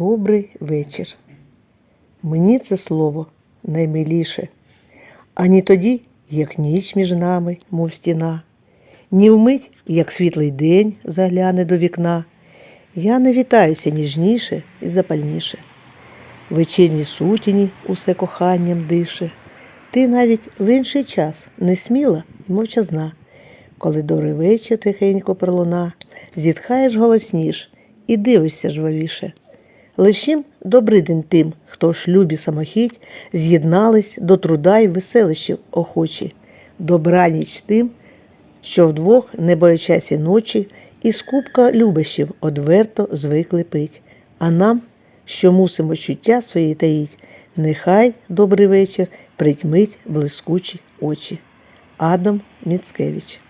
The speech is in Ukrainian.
Добрий вечір. Мені це слово наймиліше, ані тоді, як ніч між нами, мов стіна, ні вмить, як світлий день загляне до вікна. Я не вітаюся ніжніше і запальніше. Вечірні сутіні усе коханням дише. Ти навіть в інший час не сміла і мовчазна. Коли добрий вечір тихенько пролуна, зітхаєш голосніш і дивишся жвавіше. Лишім добрий день тим, хто шлюбі самохідь з'єднались до труда й веселищів охочі. Добраніч тим, що вдвох, не боячась і ночі, із кубка любощів одверто звикли пить. А нам, що мусимо чуття свої таїть, нехай добрий вечір притьмить блискучі очі. Адам Міцкевич